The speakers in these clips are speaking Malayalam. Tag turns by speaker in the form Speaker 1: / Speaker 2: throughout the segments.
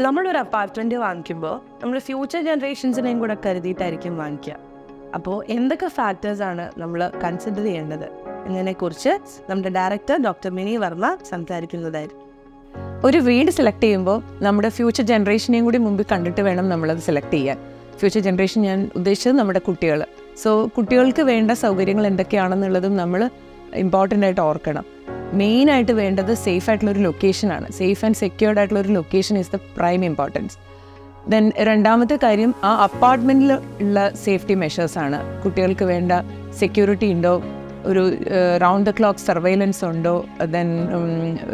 Speaker 1: നമ്മളൊരു അപ്പാർട്ട്മെന്റ് വാങ്ങിക്കുമ്പോൾ നമ്മൾ ഫ്യൂച്ചർ ജനറേഷൻസിനെയും കൂടെ കരുതിയിട്ടായിരിക്കും വാങ്ങിക്കുക അപ്പോൾ എന്തൊക്കെ ഫാക്ടേഴ്സാണ് നമ്മൾ കൺസിഡർ ചെയ്യേണ്ടത്? എന്നതിനെക്കുറിച്ച് നമ്മുടെ ഡയറക്ടർ ഡോക്ടർ മിനി വർമ്മ സംസാരിക്കുന്നതായിരുന്നു
Speaker 2: ഒരു വീട് സെലക്ട് ചെയ്യുമ്പോൾ നമ്മുടെ ഫ്യൂച്ചർ ജനറേഷനെയും കൂടി മുമ്പിൽ കണ്ടിട്ട് വേണം നമ്മളത് സെലക്ട് ചെയ്യാൻ. ഫ്യൂച്ചർ ജനറേഷൻ ഞാൻ ഉദ്ദേശിച്ചത് നമ്മുടെ കുട്ടികൾ സോ കുട്ടികൾക്ക് വേണ്ട സൗകര്യങ്ങൾ എന്തൊക്കെയാണെന്നുള്ളതും നമ്മൾ ഇമ്പോർട്ടന്റ് ആയിട്ട് ഓർക്കണം. മെയിനായിട്ട് വേണ്ടത് സേഫ് ആയിട്ടുള്ള ഒരു ലൊക്കേഷനാണ് സേഫ് ആൻഡ് സെക്യൂർഡ് ആയിട്ടുള്ള ഒരു location is the prime importance then രണ്ടാമത്തെ കാര്യം ആ അപ്പാർട്ട്മെന്റിൽ ഉള്ള സേഫ്റ്റി മെഷേഴ്സാണ് കുട്ടികൾക്ക് വേണ്ട സെക്യൂരിറ്റി ഉണ്ടോ? ഒരു റൗണ്ട് ദ ക്ലോക്ക് സർവൈലൻസ് ഉണ്ടോ? ദെൻ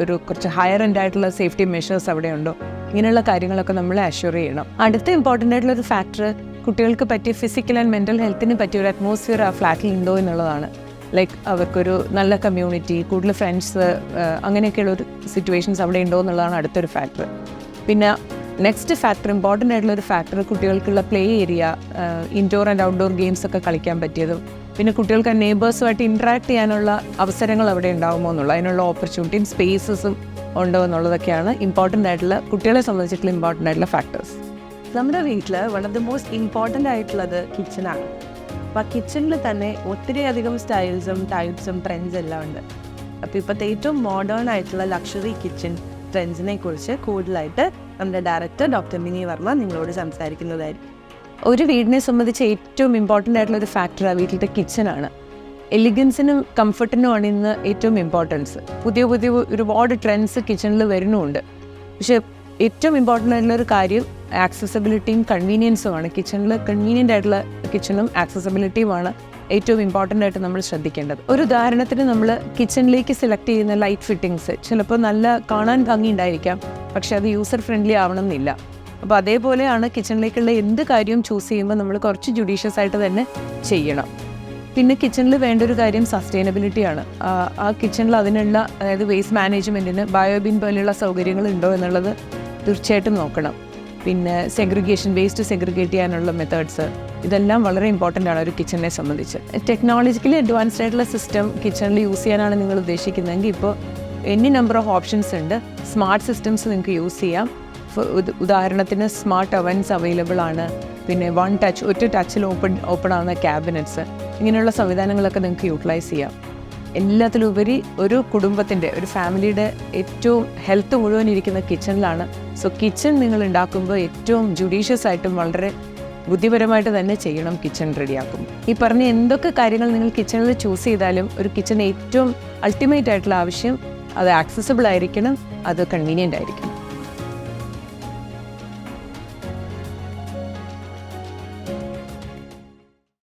Speaker 2: ഒരു കുറച്ച് ഹയർ എൻഡ് ആയിട്ടുള്ള സേഫ്റ്റി മെഷേഴ്സ് അവിടെ ഉണ്ടോ? ഇങ്ങനെയുള്ള കാര്യങ്ങളൊക്കെ നമ്മൾ അഷ്യൂർ ചെയ്യണം. അടുത്ത ഇമ്പോർട്ടന്റ് ആയിട്ടുള്ള ഒരു ഫാക്ടർ കുട്ടികൾക്ക് പറ്റിയ ഫിസിക്കൽ ആൻഡ് മെന്റൽ ഹെൽത്തിന് പറ്റിയ ഒരു അറ്റ്മോസ്ഫിയർ ആ ഫ്ലാറ്റിൽ ഉണ്ടോ എന്നുള്ളതാണ്. ലൈക്ക് അവർക്കൊരു നല്ല കമ്മ്യൂണിറ്റി കൂടുതൽ ഫ്രണ്ട്സ് അങ്ങനെയൊക്കെയുള്ള ഒരു സിറ്റുവേഷൻസ് അവിടെ ഉണ്ടോ എന്നുള്ളതാണ് അടുത്തൊരു ഫാക്ടർ പിന്നെ നെക്സ്റ്റ് ഫാക്ടർ ഇമ്പോർട്ടന്റ് ആയിട്ടുള്ള ഒരു ഫാക്ടർ കുട്ടികൾക്കുള്ള play area indoor and outdoor games ഒക്കെ കളിക്കാൻ പറ്റിയതും. പിന്നെ കുട്ടികൾക്ക് നെയ്ബേഴ്സുമായിട്ട് ഇൻട്രാക്ട് ചെയ്യാനുള്ള അവസരങ്ങൾ അവിടെ ഉണ്ടാകുമോ എന്നുള്ള അതിനുള്ള ഓപ്പർച്യൂണിറ്റിയും സ്പേസസും ഉണ്ടോ എന്നുള്ളതൊക്കെയാണ് ഇമ്പോർട്ടന്റ് ആയിട്ടുള്ള കുട്ടികളെ സംബന്ധിച്ചിട്ടുള്ള ഇമ്പോർട്ടന്റ് ആയിട്ടുള്ള ഫാക്ടേഴ്സ്
Speaker 1: നമ്മുടെ വീട്ടിൽ one of the most important ആയിട്ടുള്ളത് കിച്ചണാണ് അപ്പോൾ ആ കിച്ചണിൽ തന്നെ ഒത്തിരി അധികം സ്റ്റൈൽസും ടൈപ്സും ട്രെൻഡ്സ് എല്ലാം ഉണ്ട്. അപ്പോൾ ഇപ്പോഴത്തെ ഏറ്റവും മോഡേൺ ആയിട്ടുള്ള ലക്ഷറി കിച്ചൺ ട്രെൻഡ്സിനെ കുറിച്ച് കൂടുതലായിട്ട് നമ്മുടെ ഡയറക്ടർ ഡോക്ടർ മിനി വർമ്മ നിങ്ങളോട് സംസാരിക്കുന്നതായിരിക്കും.
Speaker 2: ഒരു വീടിനെ സംബന്ധിച്ച് ഏറ്റവും ഇമ്പോർട്ടന്റ് ആയിട്ടുള്ള ഒരു ഫാക്ടർ ആ വീട്ടിലത്തെ കിച്ചണാണ് എലിഗൻസിനും കംഫർട്ടിനും ആണ് ഇന്ന് ഏറ്റവും ഇമ്പോർട്ടൻസ് പുതിയ പുതിയ ഒരുപാട് ട്രെൻഡ്സ് കിച്ചണിൽ വരുന്നുമുണ്ട് പക്ഷേ ഏറ്റവും ഇമ്പോർട്ടന്റ് ആയിട്ടുള്ള ഒരു കാര്യം ആക്സസബിലിറ്റിയും കൺവീനിയൻസുമാണ് കിച്ചണിൽ കൺവീനിയന്റ് ആയിട്ടുള്ള കിച്ചണും ആക്സസബിലിറ്റിയുമാണ് ഏറ്റവും ഇമ്പോർട്ടന്റ് ആയിട്ട് നമ്മൾ ശ്രദ്ധിക്കേണ്ടത്. ഒരു ഉദാഹരണത്തിന് നമ്മൾ കിച്ചണിലേക്ക് സെലക്ട് ചെയ്യുന്ന ലൈറ്റ് ഫിറ്റിങ്സ് ചിലപ്പോൾ നല്ല കാണാൻ ഭംഗി ഉണ്ടായിരിക്കാം പക്ഷേ അത് യൂസർ ഫ്രണ്ട്ലി ആവണമെന്നില്ല. അപ്പോൾ അതേപോലെയാണ് കിച്ചണിലേക്കുള്ള എന്ത് കാര്യവും ചൂസ് ചെയ്യുമ്പോൾ നമ്മൾ കുറച്ച് ജുഡീഷ്യസ് ആയിട്ട് തന്നെ ചെയ്യണം. പിന്നെ കിച്ചണിൽ വേണ്ട ഒരു കാര്യം സസ്റ്റൈനബിലിറ്റിയാണ് ആ കിച്ചണിൽ അതിനുള്ള അതായത് വേസ്റ്റ് മാനേജ്മെന്റിന് ബയോബിൻ പോലെയുള്ള സൗകര്യങ്ങൾ ഉണ്ടോ എന്നുള്ളത് തീർച്ചയായിട്ടും നോക്കണം. പിന്നെ സെഗ്രിഗേഷൻ വേസ്റ്റ് സെഗ്രിഗേറ്റ് ചെയ്യാനുള്ള മെത്തേഡ്സ് ഇതെല്ലാം വളരെ ഇമ്പോർട്ടന്റ് ആണ് ഒരു കിച്ചണിനെ സംബന്ധിച്ച്. ടെക്നോളജിക്കലി അഡ്വാൻസ്ഡ് ആയിട്ടുള്ള സിസ്റ്റം കിച്ചണിൽ യൂസ് ചെയ്യാനാണ് നിങ്ങൾ ഉദ്ദേശിക്കുന്നതെങ്കിൽ ഇപ്പോൾ എനി നമ്പർ ഓഫ് ഓപ്ഷൻസ് ഉണ്ട്. സ്മാർട്ട് സിസ്റ്റംസ് നിങ്ങൾക്ക് യൂസ് ചെയ്യാം. ഉദാഹരണത്തിന് സ്മാർട്ട് അവൻസ് അവൈലബിൾ ആണ്. പിന്നെ വൺ ടച്ച് ഒറ്റ ടച്ചിൽ ഓപ്പൺ ഓപ്പൺ ആവുന്ന ക്യാബിനറ്റ്സ് ഇങ്ങനെയുള്ള സംവിധാനങ്ങളൊക്കെ നിങ്ങൾക്ക് യൂട്ടിലൈസ് ചെയ്യാം. എല്ലാത്തിലുപരി ഒരു കുടുംബത്തിന്റെ ഒരു ഫാമിലിയുടെ ഏറ്റവും ഹെൽത്ത് മുഴുവൻ ഇരിക്കുന്ന കിച്ചണിലാണ്. സോ കിച്ചൺ നിങ്ങൾ ഉണ്ടാക്കുമ്പോൾ ഏറ്റവും ജുഡീഷ്യസ് ആയിട്ടും വളരെ ബുദ്ധിപരമായിട്ട് തന്നെ ചെയ്യണം കിച്ചൺ റെഡിയാക്കും ഈ പറഞ്ഞ എന്തൊക്കെ കാര്യങ്ങൾ നിങ്ങൾ കിച്ചണിൽ ചൂസ് ചെയ്താലും ഒരു കിച്ചൺ ഏറ്റവും അൾട്ടിമേറ്റ് ആയിട്ടുള്ള ആവശ്യം അത് ആക്സസിബിൾ ആയിരിക്കണം അത് കൺവീനിയന്റ് ആയിരിക്കണം.